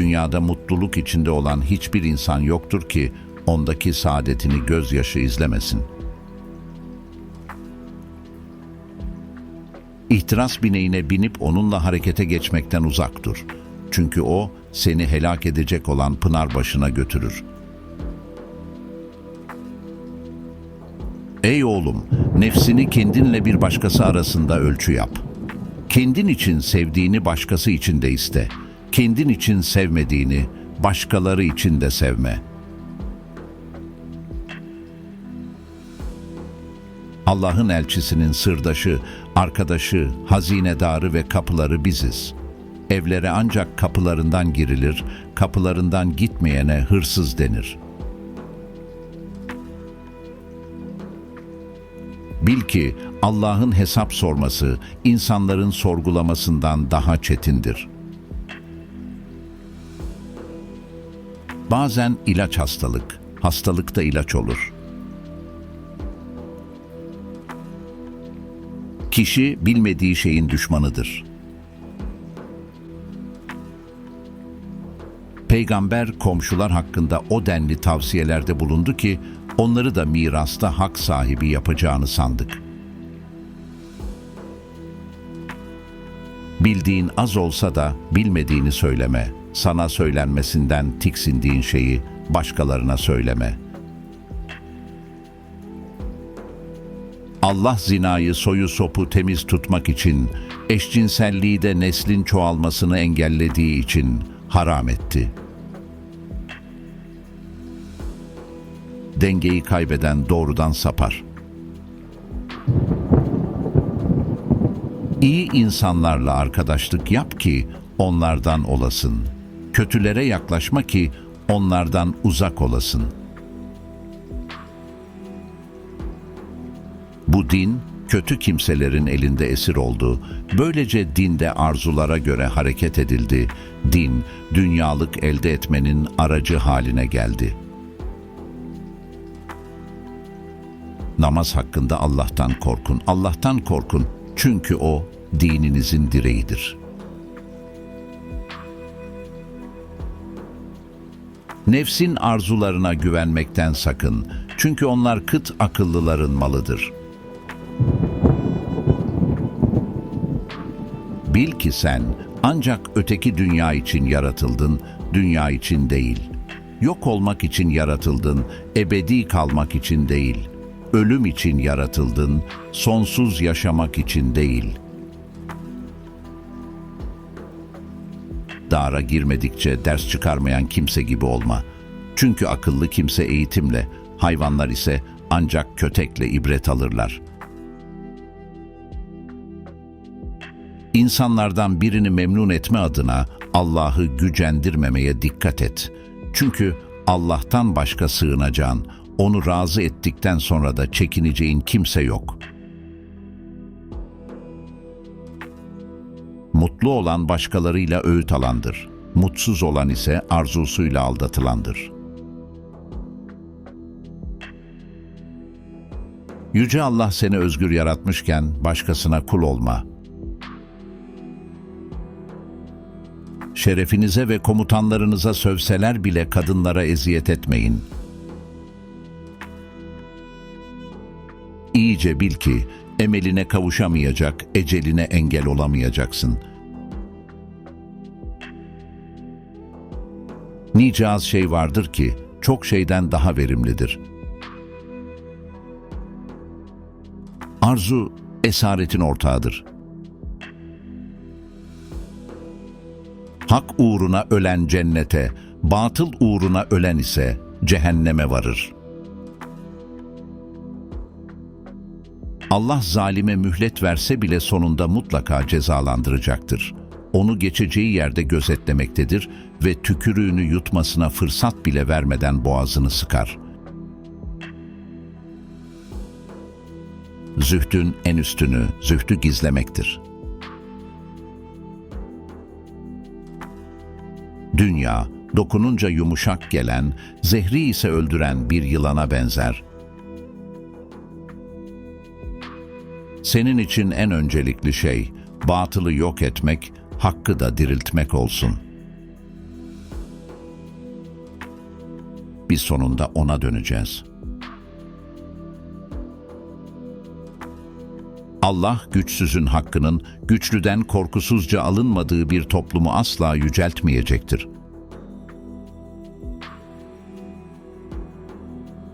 Dünyada mutluluk içinde olan hiçbir insan yoktur ki ondaki saadetini gözyaşı izlemesin. İhtiras bineğine binip onunla harekete geçmekten uzak dur. Çünkü o seni helak edecek olan pınar başına götürür. Ey oğlum, nefsini kendinle bir başkası arasında ölçü yap. Kendin için sevdiğini başkası için de iste. Kendin için sevmediğini başkaları için de sevme. Allah'ın elçisinin sırdaşı, arkadaşı, hazinedarı ve kapıları biziz. Evlere ancak kapılarından girilir, kapılarından gitmeyene hırsız denir.'' Bil ki Allah'ın hesap sorması insanların sorgulamasından daha çetindir. Bazen ilaç hastalık, hastalık da ilaç olur. Kişi bilmediği şeyin düşmanıdır. Peygamber komşular hakkında o denli tavsiyelerde bulundu ki onları da mirasta hak sahibi yapacağını sandık. Bildiğin az olsa da bilmediğini söyleme. Sana söylenmesinden tiksindiğin şeyi başkalarına söyleme. Allah zinayı soyu sopu temiz tutmak için, eşcinselliği de neslin çoğalmasını engellediği için haram etti.'' dengeyi kaybeden doğrudan sapar. İyi insanlarla arkadaşlık yap ki onlardan olasın. Kötülere yaklaşma ki onlardan uzak olasın. Bu din kötü kimselerin elinde esir oldu. Böylece dinde arzulara göre hareket edildi. Din dünyalık elde etmenin aracı haline geldi.'' Namaz hakkında Allah'tan korkun. Allah'tan korkun çünkü o dininizin direğidir. Nefsin arzularına güvenmekten sakın. Çünkü onlar kıt akıllıların malıdır. Bil ki sen ancak öteki dünya için yaratıldın, dünya için değil. Yok olmak için yaratıldın, ebedi kalmak için değil.'' ölüm için yaratıldın, sonsuz yaşamak için değil. Dara girmedikçe ders çıkarmayan kimse gibi olma. Çünkü akıllı kimse eğitimle, hayvanlar ise ancak kötekle ibret alırlar. İnsanlardan birini memnun etme adına Allah'ı gücendirmemeye dikkat et. Çünkü Allah'tan başka sığınacağın, onu razı ettikten sonra da çekineceğin kimse yok. Mutlu olan başkalarıyla öğüt alandır. Mutsuz olan ise arzusuyla aldatılandır. Yüce Allah seni özgür yaratmışken başkasına kul olma. Şerefinize ve komutanlarınıza sövseler bile kadınlara eziyet etmeyin.'' İyice bil ki emeline kavuşamayacak, eceline engel olamayacaksın. Nice az şey vardır ki çok şeyden daha verimlidir. Arzu esaretin ortağıdır. Hak uğruna ölen cennete, batıl uğruna ölen ise cehenneme varır.'' Allah zalime mühlet verse bile sonunda mutlaka cezalandıracaktır. Onu geçeceği yerde gözetlemektedir ve tükürüğünü yutmasına fırsat bile vermeden boğazını sıkar. Zühdün en üstünü, zühdü gizlemektir. Dünya, dokununca yumuşak gelen, zehri ise öldüren bir yılana benzer.'' Senin için en öncelikli şey batılı yok etmek, hakkı da diriltmek olsun. Biz sonunda ona döneceğiz. Allah güçsüzün hakkının güçlüden korkusuzca alınmadığı bir toplumu asla yüceltmeyecektir.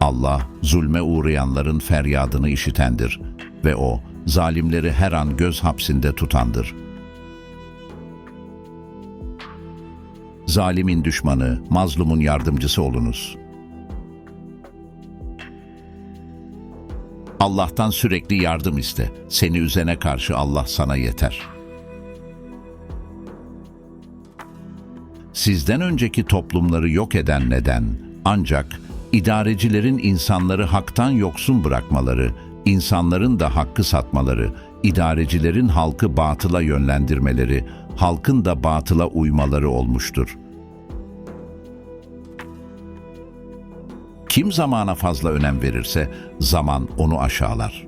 Allah zulme uğrayanların feryadını işitendir ve o zalimleri her an göz hapsinde tutandır. Zalimin düşmanı, mazlumun yardımcısı olunuz. Allah'tan sürekli yardım iste. Seni üzene karşı Allah sana yeter. Sizden önceki toplumları yok eden neden ancak idarecilerin insanları haktan yoksun bırakmaları, insanların da hakkı satmaları, idarecilerin halkı batıla yönlendirmeleri, halkın da batıla uymaları olmuştur. Kim zamana fazla önem verirse zaman onu aşağılar.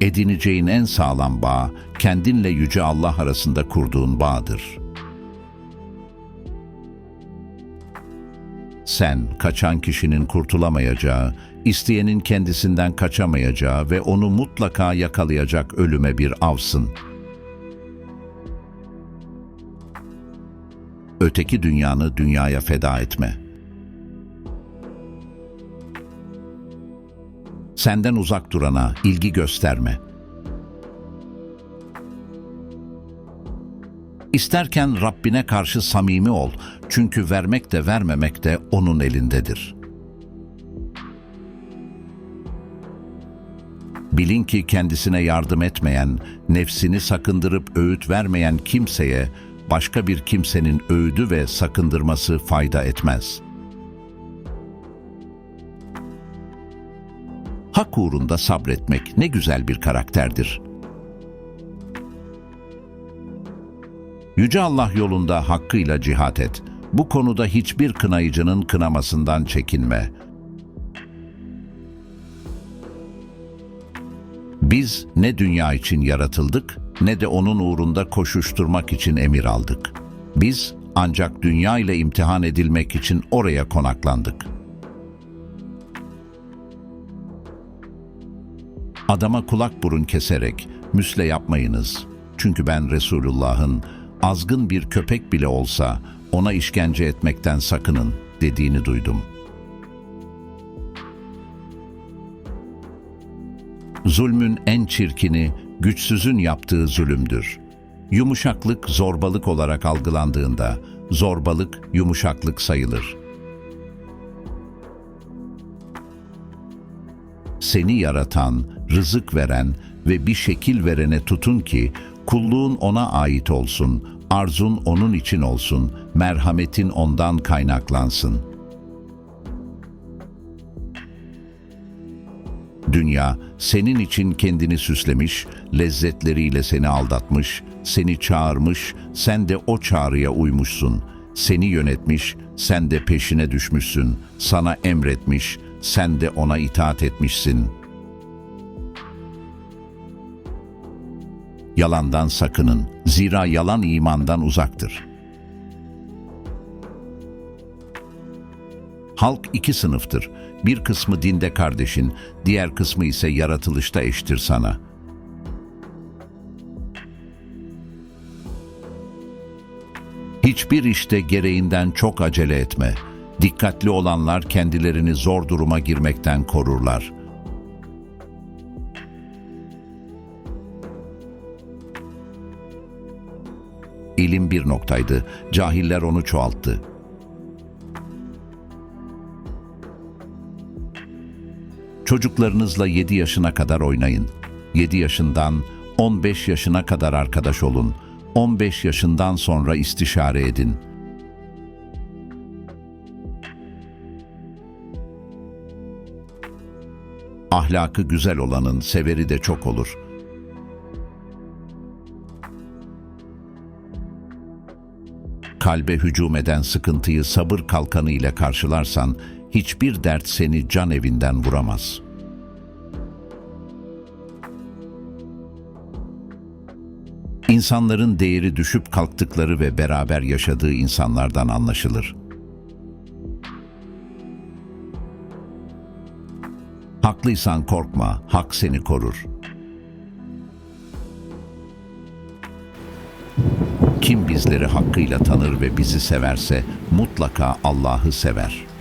Edineceğin en sağlam bağ kendinle yüce Allah arasında kurduğun bağdır. Sen kaçan kişinin kurtulamayacağı, isteyenin kendisinden kaçamayacağı ve onu mutlaka yakalayacak ölüme bir avsın. Öteki dünyanı dünyaya feda etme. Senden uzak durana ilgi gösterme. İsterken Rabbine karşı samimi ol. Çünkü vermek de vermemek de O'nun elindedir. Bilin ki kendisine yardım etmeyen, nefsini sakındırıp öğüt vermeyen kimseye başka bir kimsenin öğüdü ve sakındırması fayda etmez. Hak uğrunda sabretmek ne güzel bir karakterdir. Yüce Allah yolunda hakkıyla cihat et. Bu konuda hiçbir kınayıcının kınamasından çekinme. Biz ne dünya için yaratıldık ne de onun uğrunda koşuşturmak için emir aldık. Biz ancak dünya ile imtihan edilmek için oraya konaklandık. Adama kulak burun keserek müsle yapmayınız. Çünkü ben Resulullah'ın azgın bir köpek bile olsa ona işkence etmekten sakının dediğini duydum. Zulmün en çirkini güçsüzün yaptığı zulümdür. Yumuşaklık zorbalık olarak algılandığında zorbalık yumuşaklık sayılır. Seni yaratan, rızık veren ve bir şekil verene tutun ki kulluğun ona ait olsun, arzun onun için olsun, merhametin ondan kaynaklansın. Dünya senin için kendini süslemiş, lezzetleriyle seni aldatmış, seni çağırmış, sen de o çağrıya uymuşsun. Seni yönetmiş, sen de peşine düşmüşsün. Sana emretmiş, sen de ona itaat etmişsin. Yalandan sakının. Zira yalan imandan uzaktır. Halk iki sınıftır. Bir kısmı dinde kardeşin, diğer kısmı ise yaratılışta eştir sana. Hiçbir işte gereğinden çok acele etme. Dikkatli olanlar kendilerini zor duruma girmekten korurlar. İlim bir noktaydı, cahiller onu çoğalttı. Çocuklarınızla 7 yaşına kadar oynayın. 7 yaşından 15 yaşına kadar arkadaş olun. 15 yaşından sonra istişare edin. Ahlakı güzel olanın severi de çok olur. Kalbe hücum eden sıkıntıyı sabır kalkanı ile karşılarsan hiçbir dert seni can evinden vuramaz. İnsanların değeri düşüp kalktıkları ve beraber yaşadığı insanlardan anlaşılır. Haklıysan korkma, hak seni korur. Kim bizleri hakkıyla tanır ve bizi severse mutlaka Allah'ı sever.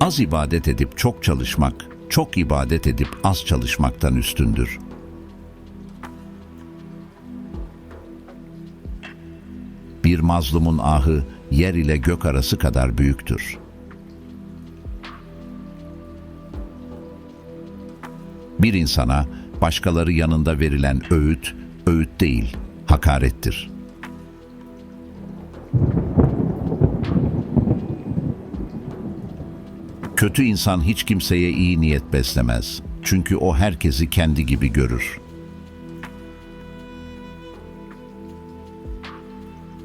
Az ibadet edip çok çalışmak, çok ibadet edip az çalışmaktan üstündür. Bir mazlumun ahı yer ile gök arası kadar büyüktür. Bir insana başkaları yanında verilen öğüt, öğüt değil, hakarettir. Kötü insan hiç kimseye iyi niyet beslemez. Çünkü o herkesi kendi gibi görür.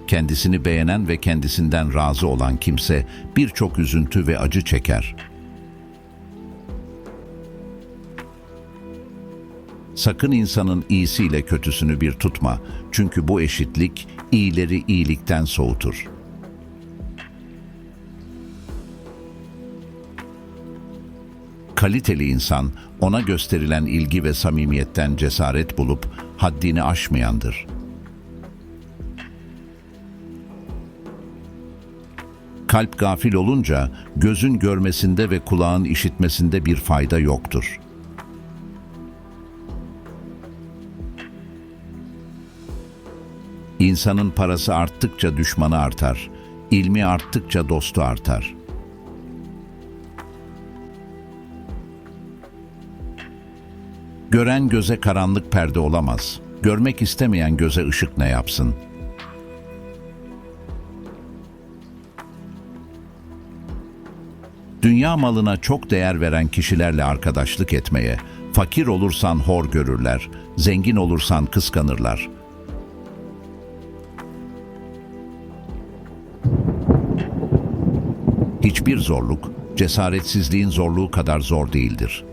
Kendisini beğenen ve kendisinden razı olan kimse birçok üzüntü ve acı çeker. Sakın insanın iyisiyle kötüsünü bir tutma. Çünkü bu eşitlik iyileri iyilikten soğutur. Kaliteli insan ona gösterilen ilgi ve samimiyetten cesaret bulup haddini aşmayandır. Kalp gafil olunca gözün görmesinde ve kulağın işitmesinde bir fayda yoktur.'' İnsanın parası arttıkça düşmanı artar, ilmi arttıkça dostu artar. Gören göze karanlık perde olamaz. Görmek istemeyen göze ışık ne yapsın? Dünya malına çok değer veren kişilerle arkadaşlık etmeye, fakir olursan hor görürler, zengin olursan kıskanırlar.'' Hiçbir zorluk, cesaretsizliğin zorluğu kadar zor değildir.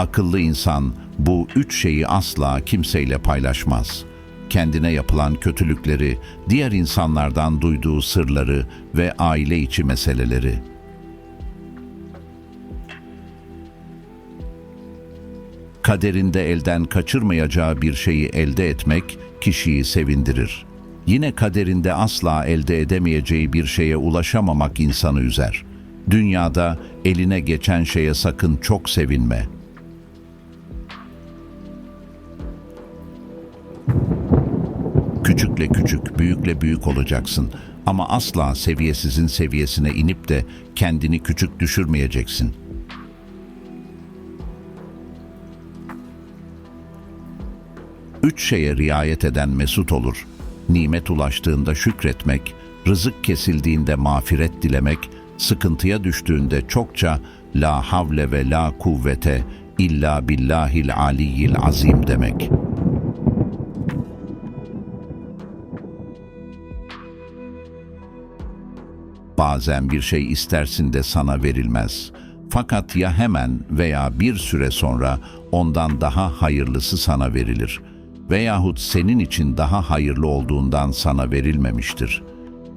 Akıllı insan bu üç şeyi asla kimseyle paylaşmaz. Kendine yapılan kötülükleri, diğer insanlardan duyduğu sırları ve aile içi meseleleri. Kaderinde elden kaçırmayacağı bir şeyi elde etmek kişiyi sevindirir.'' yine kaderinde asla elde edemeyeceği bir şeye ulaşamamak insanı üzer. Dünyada eline geçen şeye sakın çok sevinme. Küçükle küçük, büyükle büyük olacaksın ama asla seviyesizin seviyesine inip de kendini küçük düşürmeyeceksin. Üç şeye riayet eden mesut olur.'' nimet ulaştığında şükretmek, rızık kesildiğinde mağfiret dilemek, sıkıntıya düştüğünde çokça la havle ve la kuvvete illa billahil aliyyil azim demek. Bazen bir şey istersin de sana verilmez. Fakat ya hemen veya bir süre sonra ondan daha hayırlısı sana verilir.'' veyahut senin için daha hayırlı olduğundan sana verilmemiştir.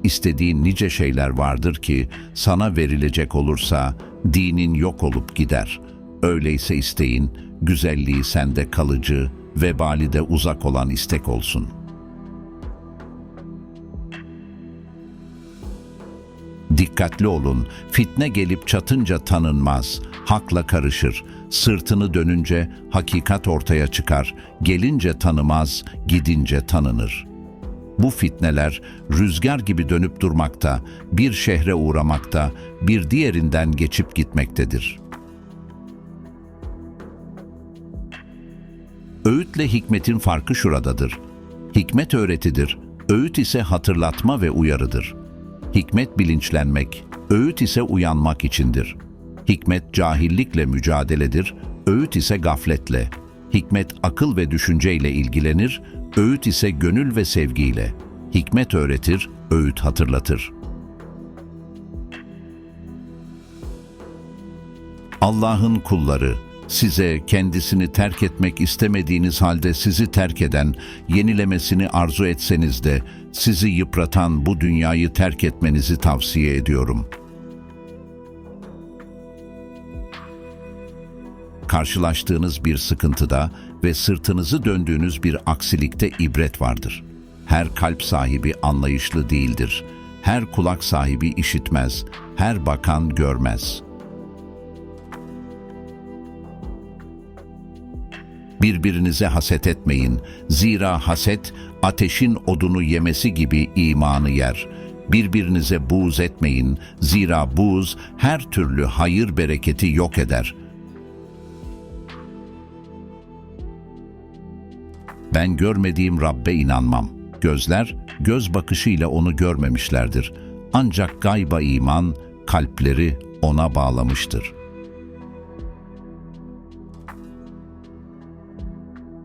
İstediğin nice şeyler vardır ki sana verilecek olursa dinin yok olup gider. Öyleyse isteyin, güzelliği sende kalıcı, vebali de uzak olan istek olsun. Dikkatli olun, fitne gelip çatınca tanınmaz, hakla karışır, Sırtını dönünce hakikat ortaya çıkar, gelince tanımaz, gidince tanınır. Bu fitneler rüzgar gibi dönüp durmakta, bir şehre uğramakta, bir diğerinden geçip gitmektedir. Öğütle hikmetin farkı şuradadır. Hikmet öğretidir, öğüt ise hatırlatma ve uyarıdır. Hikmet bilinçlenmek, öğüt ise uyanmak içindir.'' Hikmet cahillikle mücadeledir, öğüt ise gafletle. Hikmet akıl ve düşünceyle ilgilenir, öğüt ise gönül ve sevgiyle. Hikmet öğretir, öğüt hatırlatır. Allah'ın kulları, size kendisini terk etmek istemediğiniz halde sizi terk eden, yenilemesini arzu etseniz de sizi yıpratan bu dünyayı terk etmenizi tavsiye ediyorum. Karşılaştığınız bir sıkıntıda ve sırtınızı döndüğünüz bir aksilikte ibret vardır. Her kalp sahibi anlayışlı değildir. Her kulak sahibi işitmez. Her bakan görmez.'' Birbirinize haset etmeyin. Zira haset ateşin odunu yemesi gibi imanı yer. Birbirinize buğz etmeyin. Zira buğz her türlü hayır bereketi yok eder. Ben görmediğim Rabbe inanmam. Gözler göz bakışıyla onu görmemişlerdir. Ancak gayba iman kalpleri ona bağlamıştır.''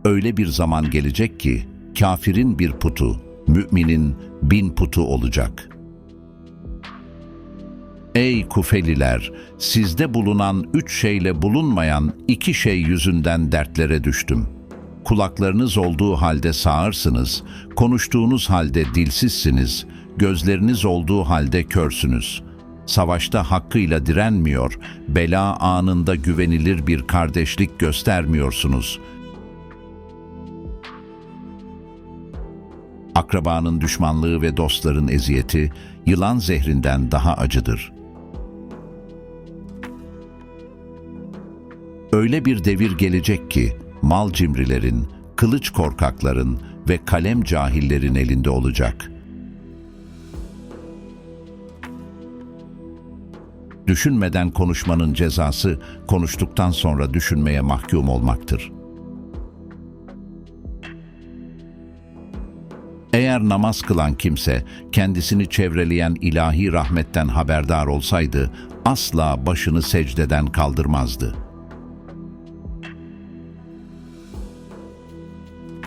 Öyle bir zaman gelecek ki kafirin bir putu, müminin bin putu olacak. Ey Kufeliler! Sizde bulunan üç şeyle bulunmayan iki şey yüzünden dertlere düştüm. Kulaklarınız olduğu halde sağırsınız, konuştuğunuz halde dilsizsiniz, gözleriniz olduğu halde körsünüz. Savaşta hakkıyla direnmiyor, bela anında güvenilir bir kardeşlik göstermiyorsunuz.'' Akrabanın düşmanlığı ve dostların eziyeti yılan zehrinden daha acıdır. Öyle bir devir gelecek ki mal cimrilerin, kılıç korkakların ve kalem cahillerin elinde olacak. Düşünmeden konuşmanın cezası konuştuktan sonra düşünmeye mahkum olmaktır.'' Eğer namaz kılan kimse kendisini çevreleyen ilahi rahmetten haberdar olsaydı asla başını secdeden kaldırmazdı.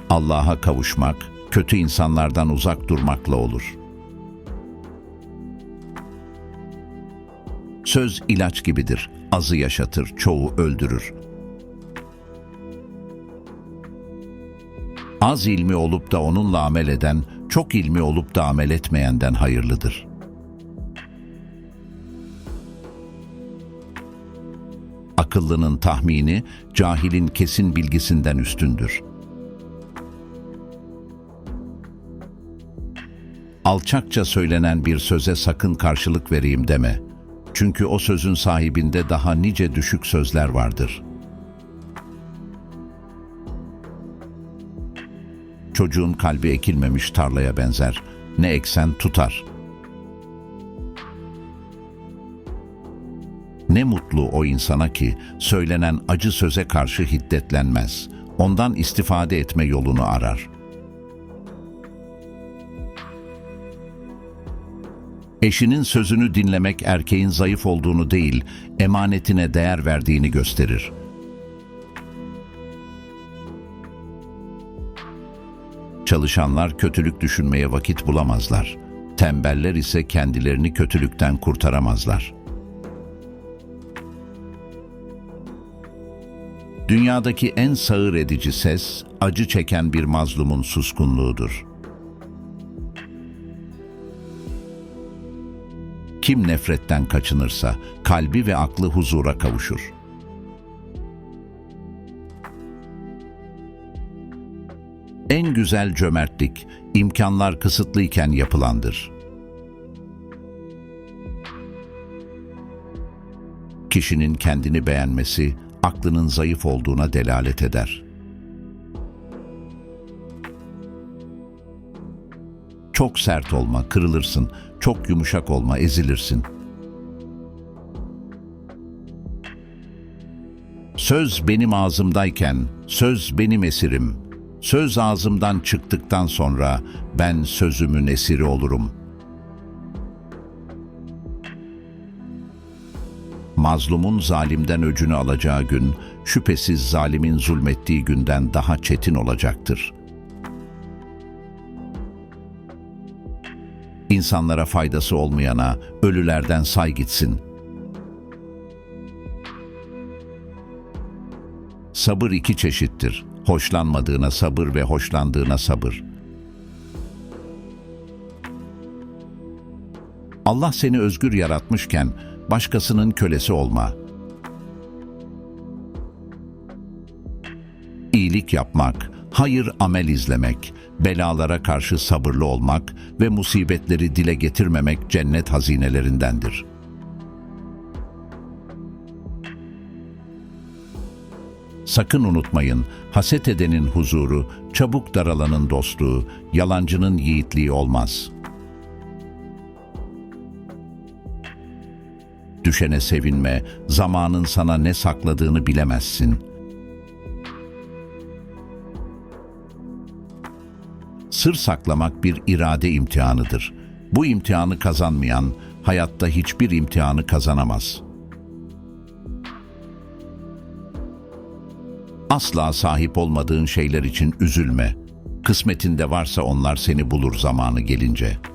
Allah'a kavuşmak, kötü insanlardan uzak durmakla olur. Söz ilaç gibidir, azı yaşatır, çoğu öldürür. Az ilmi olup da onunla amel eden, çok ilmi olup da amel etmeyenden hayırlıdır. Akıllının tahmini, cahilin kesin bilgisinden üstündür. Alçakça söylenen bir söze sakın karşılık vereyim deme. Çünkü o sözün sahibinde daha nice düşük sözler vardır.'' Çocuğun kalbi ekilmemiş tarlaya benzer. Ne eksen tutar. Ne mutlu o insana ki söylenen acı söze karşı hiddetlenmez. Ondan istifade etme yolunu arar. Eşinin sözünü dinlemek erkeğin zayıf olduğunu değil, emanetine değer verdiğini gösterir.'' Çalışanlar kötülük düşünmeye vakit bulamazlar. Tembeller ise kendilerini kötülükten kurtaramazlar. Dünyadaki en sağır edici ses, acı çeken bir mazlumun suskunluğudur. Kim nefretten kaçınırsa, kalbi ve aklı huzura kavuşur.'' En güzel cömertlik, imkanlar kısıtlıyken yapılandır. Kişinin kendini beğenmesi, aklının zayıf olduğuna delalet eder. Çok sert olma, kırılırsın. Çok yumuşak olma, ezilirsin. Söz benim ağzımdayken, söz benim esirim.'' Söz ağzımdan çıktıktan sonra ben sözümün esiri olurum. Mazlumun zalimden öcünü alacağı gün, şüphesiz zalimin zulmettiği günden daha çetin olacaktır. İnsanlara faydası olmayana ölülerden say gitsin.'' Sabır iki çeşittir. Hoşlanmadığına sabır ve hoşlandığına sabır. Allah seni özgür yaratmışken başkasının kölesi olma. İyilik yapmak, hayır amel izlemek, belalara karşı sabırlı olmak ve musibetleri dile getirmemek cennet hazinelerindendir. Sakın unutmayın, haset edenin huzuru, çabuk daralanın dostluğu, yalancının yiğitliği olmaz. Düşene sevinme, zamanın sana ne sakladığını bilemezsin. Sır saklamak bir irade imtihanıdır. Bu imtihanı kazanmayan, hayatta hiçbir imtihanı kazanamaz.'' Asla sahip olmadığın şeyler için üzülme. Kısmetinde varsa onlar seni bulur zamanı gelince.''